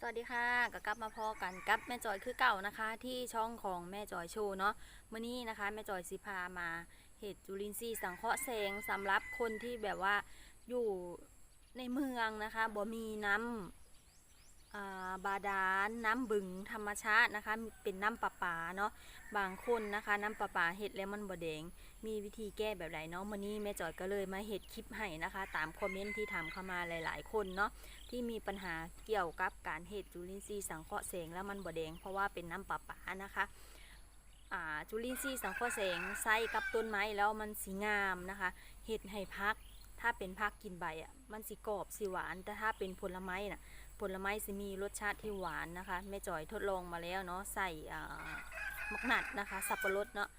สวัสดีค่ะก็กลับมาพอกันกับแม่จอยคือเก่านะคะ ที่ช่องของแม่จอยโชว์เนาะมื่อนี้นะคะ แม่จอยสิพามาเห็ดจุลินทรีย์สังเคราะห์แสงสำหรับคนที่แบบว่าอยู่ในเมืองนะคะบ่มีน้ำอ่าบาดาลน้ำบึงธรรมชาตินะคะ เป็นน้ำประปาเนาะบางคนนะคะ น้ำประปาเห็ดแล้วมันบ่แดง มีวิธีแก้แบบไหนเนาะมื่อนี้แม่จอยก็เลยมาเห็ดคลิปให้นะคะ ตามคอมเมนต์ที่ถามเข้ามาหลาย ๆ คนเนาะ ที่มีปัญหาเกี่ยวกับการเห็ดจุลินทรีย์สังเคราะห์แสงแล้วมันบ่แดงเพราะว่าเป็นน้ำประปานะคะจุลินทรีย์สังเคราะห์แสงใส่กับต้นไม้แล้วมันสีงามนะคะเห็ดให้พัก ถ้าเป็นพักกินใบอะมันสีกรอบสีหวาน แต่ถ้าเป็นผลไม้น่ะผลไม้สิมีรสชาติที่หวานนะคะแม่จอยทดลองมาแล้วเนาะใส่มักนัดนะคะ สับปะรดเนาะ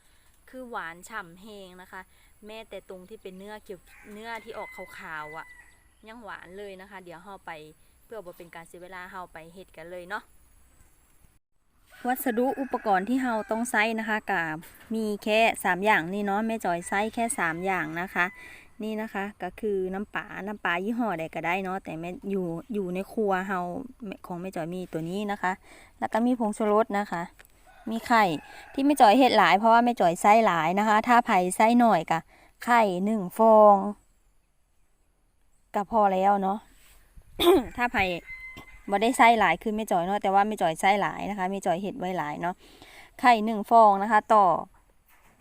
คือหวานฉ่ำแหงนะคะ แม้แต่ตรงที่เป็นเนื้อเกี่ยวเนื้อที่ออกขาวๆอะ ยังหวานเลยนะคะ เดี๋ยวเราไปเพื่อบ่เป็นการเสียเวลาเราไปเฮ็ดกันเลยเนาะวัสดุอุปกรณ์ที่เราต้องใช้นะคะกับมีแค่ 3 อย่างนี่เนาะแม่จอยใช้แค่ 3 อย่างนะคะ นี่นะคะก็คือน้ำปลาน้ำปลายี่ห้อใดก็ได้เนาะแต่แม่อยู่อยู่ในครัวเฮาของแม่จอยมีตัวนี้นะคะ แล้วก็มีผงชูรสนะคะ มีไข่ที่แม่จอยเฮ็ดหลายเพราะว่าแม่จอยใส่หลายนะคะ ถ้าไผ่ใส่หน่อยกะไข่หนึ่งฟอง ก็พอแล้วเนาะถ้าไผ่บ่ได้ไส้หลายคือไม่จ่อยเนาะแต่ว่าไม่จ่อยไส้หลายนะคะไม่จ่อยเห็ดไว้หลายเนาะไข่หนึ่งฟองนะคะ ต่อ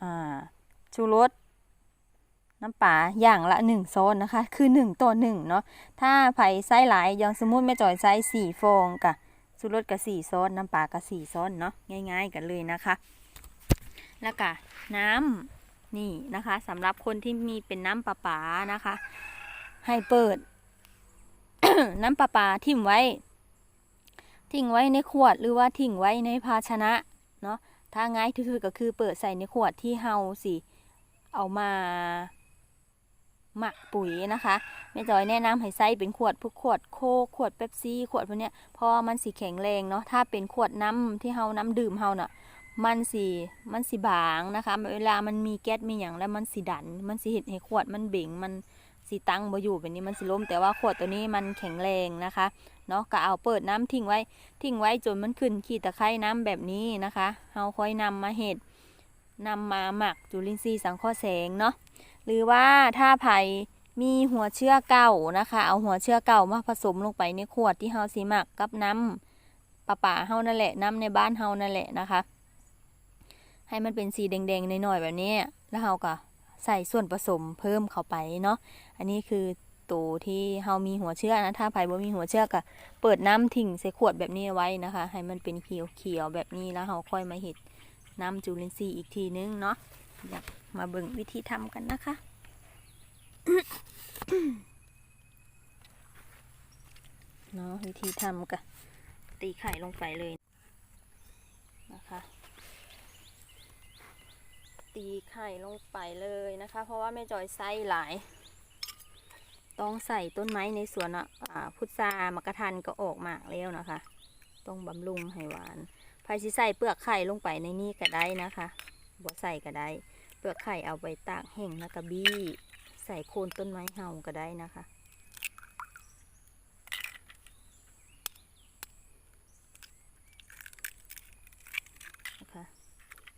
อ่าชูรสน้ำปลาอย่างละหนึ่งโซนนะคะ คือหนึ่งต่อหนึ่งเนาะถ้าไผ่ไส้หลายอย่างสมมุติไม่จ่อยไส้สี่ฟองกะชูรสกับสี่โซนน้ำปลากับสี่โซนเนาะง่าย ๆ กันเลยนะคะ แล้วก็น้ำนี่นะคะสำหรับคนที่มีเป็นน้ำประปานะคะ ให้เปิด น้ำประปาทิ้งไว้ ทิ้งไว้ในขวดหรือว่าทิ้งไว้ในภาชนะเนาะถ้าง่ายที่สุดก็คือเปิดใส่ในขวดที่เฮาสิเอามาหมักปุ๋ยนะคะแม่จอยแนะนำให้ใส่เป็นขวดพวกขวดโคขวดเป๊ปซี่ ขวดพวกเนี้ยเพราะมันสีแข็งแรงเนาะถ้าเป็นขวดน้ำที่เฮาน้ำดื่มเฮาเน่ะมันสีมันสีบางนะคะ เวลามันมีแก๊สมีอย่างแล้วมันสีดัน มันสีเห็ดให้ขวดมันเบ่งมัน สีตั้งบ่อยู่แบบนี้มันสิล้ม แต่ว่าขวดตัวนี้มันแข็งแรงนะคะเนาะก็เอาเปิดน้ำทิ้งไว้ทิ้งไว้จนมันขึ้นขีดตะไคร่น้ำแบบนี้นะคะเฮาค่อยนำมาเห็ดนำมาหมักจุลินทรีย์สังเคราะห์แสงเนาะหรือว่าถ้าไผ่มีหัวเชื้อเก่านะคะ เอาหัวเชื้อเก่ามาผสมลงไปในขวดที่เฮาสิหมักกับน้ำปลาป่าเฮานั่นแหละน้ำในบ้านเฮานั่นแหละนะคะ ให้มันเป็นสีแดงๆหน่อยๆแบบนี้แล้วเฮาก็ ใส่ส่วนผสมเพิ่มเข้าไปเนาะ อันนี้คือตัวที่เฮามีหัวเชื้อนะ ถ้าไผ่บ่มีหัวเชื้อก็เปิดน้ำทิ้งใส่ขวดแบบนี้ไว้นะคะ ให้มันเป็นเขียวๆแบบนี้แล้วเฮาค่อยมาเห็ดน้ำจุลินทรีย์อีกทีนึงเนาะ อยากมาเบิ่งวิธีทำกันนะคะเนาะวิธีทำก็ตีไข่ลงไปเลยนะคะ ตีไข่ลงไปเลยนะคะ เพราะว่าแม่จอยไส้หลาย ต้องใส่ต้นไม้ในสวนอะพุทรามะกะทันก็ออกมากแล้วนะคะ ต้องบำรุงให้หวานภายสิใส่เปลือกไข่ลงไปในนี้ก็ได้นะคะบ่ใส่ก็ได้ เปลือกไข่เอาไปตากแห้งแล้วก็บี้ ใส่โคนต้นไม้เห่าก็ได้นะคะ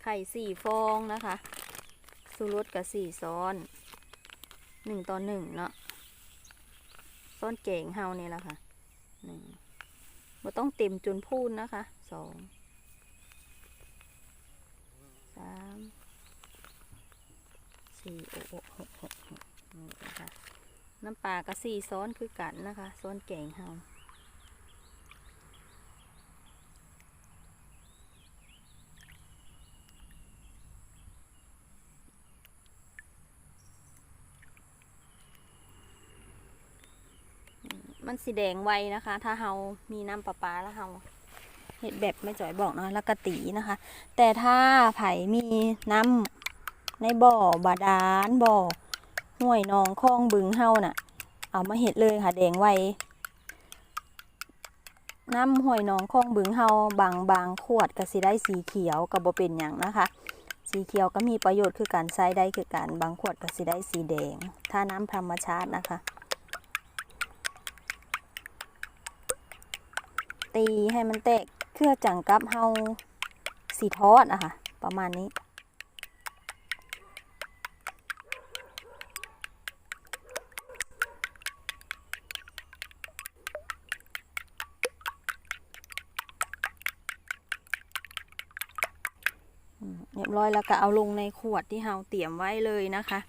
ไข่สี่ฟองนะคะสูรสกับสี่ซ้อนหนึ่งต่อหนึ่งเนาะซ้อนเก่งเฮาเนี่ยแหละค่ะหนึ่งบ่ต้องเต็มจนพูนนะคะสองสามสี่โอ้โหกหกหกนี่นะคะน้ำปลากับสี่ซ้อนคือกันนะคะซ้อนเก่งเฮา มันสีแดงไวนะคะ ถ้าเฮามีน้ำประปาแล้วเฮาเห็ดแบบไม่จ่อยบอกนะแล้วก็ตีนะคะ แต่ถ้าไผ่มีน้ำในบ่อบาดาลบ่อห้วยนองคลองบึงเฮาน่ะ เอามาเห็ดเลยค่ะแดงไวน้ำห้วยนองคลองบึงเฮาบางบางขวดก็สิได้สีเขียวกับบ่เป็นอย่างนะคะสีเขียวก็มีประโยชน์คือการใช้ได้คือการบางขวดก็สิได้สีแดง ถ้าน้ำธรรมชาตินะคะ ตีให้มันแตกเครือจังกับเฮาสีทอดอะค่ะ ประมาณนี้ เรียบร้อยแล้วก็เอาลงในขวดที่เราเตรียมไว้เลยนะคะ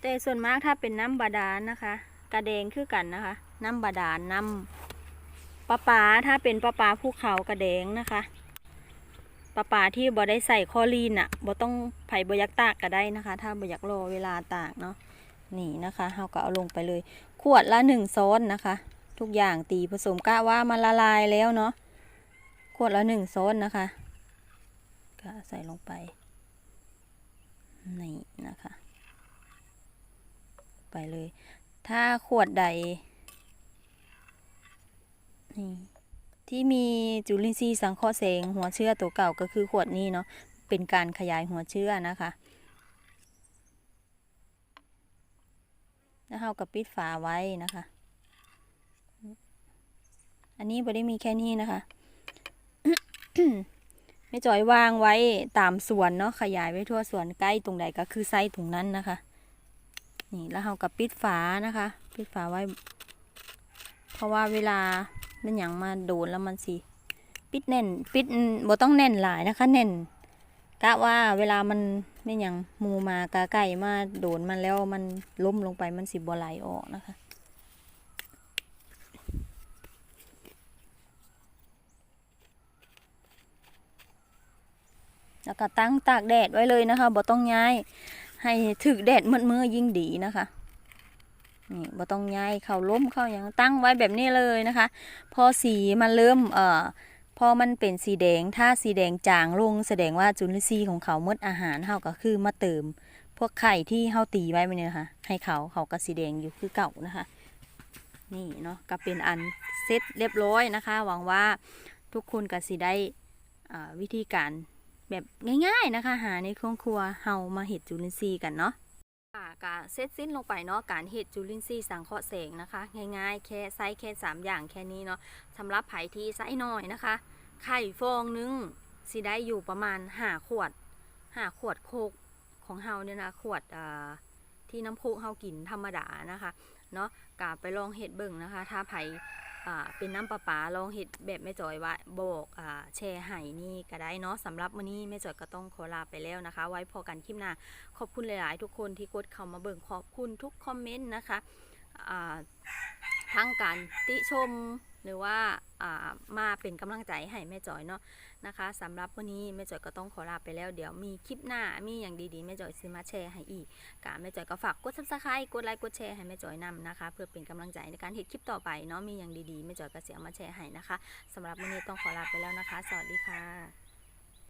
แต่ส่วนมากถ้าเป็นน้ำบาดาลนะคะ กระแดงคือกันนะคะ น้ำบาดาลน้ำปลาปลาถ้าเป็นปลาปลาภูเขากระแดงนะคะปลาปลาที่บ่ได้ใส่คอรีนอะ่ะบ่ต้องไผ่บ่อยักตากก็ได้นะคะ ถ้าบ่อยากรอเวลาตากเนาะนี่นะคะเราก็เอาลงไปเลย ขวดละหนึ่งซ้อนนะคะ ทุกอย่างตีผสมกะว่ามันละลายแล้วเนาะขวดละหนึ่งโซนนะคะก็ใส่ลงไปนี่นะคะ ไปเลย ถ้าขวดใดนี่ที่มีจุลินทรีย์สังเคราะห์แสงหัวเชื้อตัวเก่าก็คือขวดนี้เนาะเป็นการขยายหัวเชื้อนะคะ แล้วเราก็ปิดฝาไว้นะคะ อันนี้ไม่ได้มีแค่นี้นะคะไม่จอยวางไว้ตามสวนเนาะขยายไว้ทั่วสวนใกล้ตรงใดก็คือไส้ตรงนั้นนะคะ นี่แล้วเราก็ปิดฝานะคะ ปิดฝาไว้ เพราะว่าเวลามันหยังมาโดนแล้วมันสิปิดแน่น ปิดบ่ต้องแน่นหลายนะคะแน่นกะว่าเวลามันไม่หยังมูมากาไก่มาโดนมันแล้วมันล้มลงไปมันสิบ่ไหลออกนะคะแล้วก็ตั้งตากแดดไว้เลยนะคะบ่ต้องย้าย ให้ถึกแดดมืดมือยิ่งดีนะคะนี่บ่ต้องย้ายเข้าล้มเข้าอย่างตั้งไว้แบบนี้เลยนะคะ พอสีมันเริ่มเอ่อพอมันเป็นสีแดงถ้าสีแดงจางลงแสดงว่าจุลินทรีย์ของเขาหมดอาหารเฮาก็คือมาเติม พวกไข่ที่เฮาตีไว้เนี่ยนะคะ ให้เขาเขาก็สีแดงอยู่คือเก่านะคะ นี่เนาะก็เป็นอันเสร็จเรียบร้อยนะคะ หวังว่าทุกคนก็สิได้วิธีการ แบบง่ายๆนะคะ หาในครัวครัวเฮามาเห็ดจุลินทรีย์กันเนาะค่ะกาเซตสิ้นลงไปเนาะการเห็ดจุลินทรีย์สังเคราะห์แสงนะคะ ง่ายๆ แค่ไซส์แค่สามอย่างแค่นี้เนาะสำหรับไผ่ที่ไซส์น้อยนะคะ ไข่ฟองนึงสิได้อยู่ประมาณห้าขวดห้าขวดโคกของเฮาเนี่ยนะขวดที่น้ำโคกเฮากินธรรมดานะคะเนาะกาไปลองเห็ดเบิ่งนะคะ ถ้าไผ่ อ่าเป็นน้ำประปาลองเห็ดแบบแม่จอยว่าบอกอ่าแชร์ให้นี่ก็ได้เนาะสำหรับวันนี้แม่จอยก็ต้องขอลาไปแล้วนะคะ ไว้พอกันคลิปหน้าขอบคุณหลาย ๆ ทุกคนที่กดเข้ามาเบิ่งขอบคุณทุกคอมเมนต์นะคะอ่าทั้งการติชม หรือว่าามาเป็นกำลังใจให้แม่จอยเนาะนะคะสำหรับวันนี้แม่จอยก็ต้องขอลาไปแล้วเดี๋ยวมีคลิปหน้ามีอย่างดีๆแม่จอยซื้อมาแชร์ให้อีกกาแม่จอยก็ฝากกดซับสไครต์กดไลค์กดแชร์ให้แม่จอยนำนะคะ เพื่อเป็นกำลังใจในการเห็นคลิปต่อไปเนาะมีอย่างดีๆแม่จอยก็เสียมาแชร์ให้นะคะสำหรับวันนี้ต้องขอลาไปแล้วนะคะ สวัสดีค่ะ